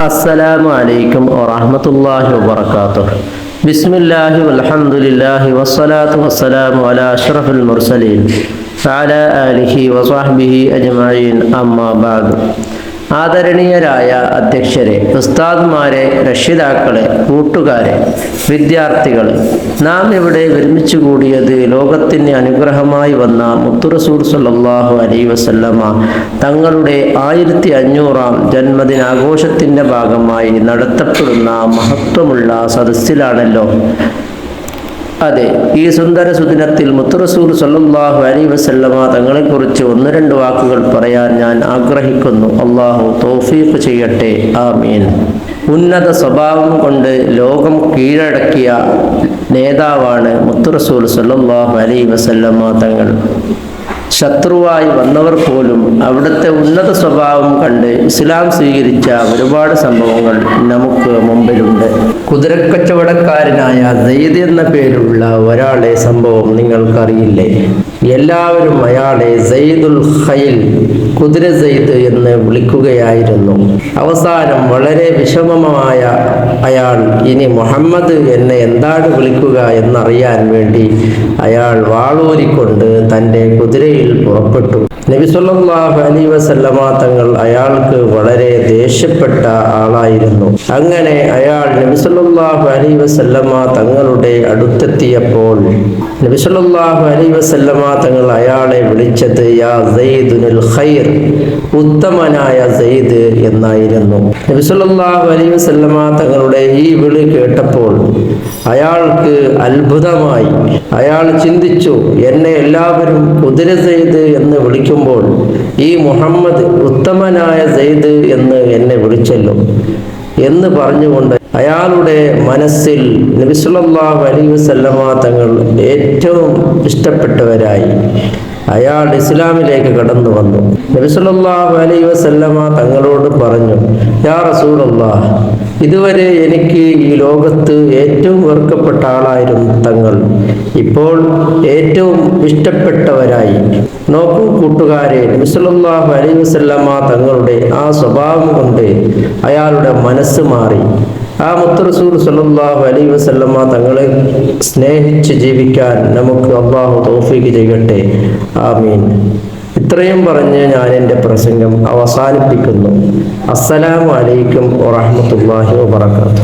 السلام عليكم ورحمة الله وبركاته. بسم الله والحمد لله والصلاة والسلام على أشرف المرسلين. وعلى آله وصحبه أجمعين. أما بعد. ആദരണീയരായ അധ്യക്ഷരെ ഉസ്താദ്മാരെ രക്ഷിതാക്കളെ കൂട്ടുകാരെ വിദ്യാർത്ഥികൾ നാം ഇവിടെ ഒരുമിച്ച് കൂടിയത് ലോകത്തിന് അനുഗ്രഹമായി വന്ന മുത്തുറസൂർ സുല്ലാഹു അലൈ വസല്ലമ തങ്ങളുടെ ആയിരത്തി അഞ്ഞൂറാം ജന്മദിനാഘോഷത്തിന്റെ ഭാഗമായി നടത്തപ്പെടുന്ന മഹത്വമുള്ള സദസ്സിലാണല്ലോ അതെ ഈ സുന്ദര സുദിനത്തിൽ മുത്തുറസൂർ സല്ലാഹു അലൈ വസല്ലമ തങ്ങളെക്കുറിച്ച് ഒന്ന് രണ്ട് വാക്കുകൾ പറയാൻ ഞാൻ ആഗ്രഹിക്കുന്നു. അള്ളാഹു തൗഫീഖ് ചെയ്യട്ടെ. ആമീൻ. ഉന്നത സ്വഭാവം കൊണ്ട് ലോകം കീഴടക്കിയ നേതാവാണ് മുത്തറസൂൽ സല്ലാഹു അലൈ വസല്ലമ തങ്ങൾ. ശത്രുവായി വന്നവർ പോലും അവിടുത്തെ ഉന്നത സ്വഭാവം കണ്ട് ഇസ്ലാം സ്വീകരിച്ച ഒരുപാട് സംഭവങ്ങൾ നമുക്ക് മുമ്പിലുണ്ട്. കുതിരക്കച്ചവടക്കാരനായ സെയ്ദ് എന്ന പേരുള്ള ഒരാളെ സംഭവം നിങ്ങൾക്കറിയില്ലേ? എല്ലാവരും അയാളെ സെയ്ദുൽ ഖൈൽ കുതിര സെയ്ദ് എന്ന് വിളിക്കുകയായിരുന്നു. അവസാനം വളരെ വിഷമമായ അയാൾ ഇനി മുഹമ്മദ് എന്നെ എന്താണ് വിളിക്കുക എന്നറിയാൻ വേണ്ടി അയാൾ വാളൂരിക്കൊണ്ട് തന്റെ കുതിരയിൽ പുറപ്പെട്ടു. നബിസുല്ലാഹു അലി വസല്ലമ തങ്ങൾ അയാൾക്ക് വളരെ ദേഷ്യപ്പെട്ട ആളായിരുന്നു. അങ്ങനെ അയാൾ നബിസുല്ലാഹു അലി വസല്ലമ തങ്ങളുടെ അടുത്തെത്തിയപ്പോൾ നബിസുല്ലാഹു അലി വസല്ലമ തങ്ങൾ അയാളെ വിളിച്ചത് യാ ഖൈർ ഉത്തമനായ സെയ്ദ് എന്നായിരുന്നു. നബിസുല്ലാഹു അലി വസല്ലമ തങ്ങളുടെ ഈ വിളി കേട്ടപ്പോൾ അയാൾക്ക് അത്ഭുതമായി. അയാൾ ചിന്തിച്ചു എന്നെ എല്ലാവരും കുതിര സെയ്ദ് എന്ന് വിളിക്കുമ്പോൾ ഈ മുഹമ്മദ് ഉത്തമനായ സെയ്ദ് എന്ന് എന്നെ വിളിച്ചല്ലോ എന്ന് പറഞ്ഞുകൊണ്ട് അയാളുടെ മനസ്സിൽ നബിസുല്ലാഹു അലൈ വസല്ലമ തങ്ങൾ ഏറ്റവും ഇഷ്ടപ്പെട്ടവരായി. അയാൾ ഇസ്ലാമിലേക്ക് കടന്നു വന്നു. നബിസുല്ലാഹു അലൈ വസല്ലമ തങ്ങളോട് പറഞ്ഞു യാ റസൂലല്ലാഹ് ഇതുവരെ എനിക്ക് ഈ ലോകത്ത് ഏറ്റവും വെറുക്കപ്പെട്ട ആളായിരുന്നു തങ്ങൾ. ഇപ്പോൾ ഏറ്റവും ഇഷ്ടപ്പെട്ടവരായി. നോക്കൂ കൂട്ടുകാരെ നബിസുല്ലാഹു അലൈ വസല്ലമ തങ്ങളുടെ ആ സ്വഭാവം കൊണ്ട് അയാളുടെ മനസ്സ് മാറി. ആ മുത്തറസൂർ സല്ലാഹു അലൈ വസല്ലമ തങ്ങളെ സ്നേഹിച്ച് ജീവിക്കാൻ നമുക്ക് അള്ളാഹു തോഫിക്ക് ചെയ്യട്ടെ. ആമീൻ. ഇത്രയും പറഞ്ഞ് ഞാൻ എന്റെ പ്രസംഗം അവസാനിപ്പിക്കുന്നു. അസ്സലാമു അലൈക്കും വറഹ്മത്തുള്ളാഹി വബറകാതുഹു.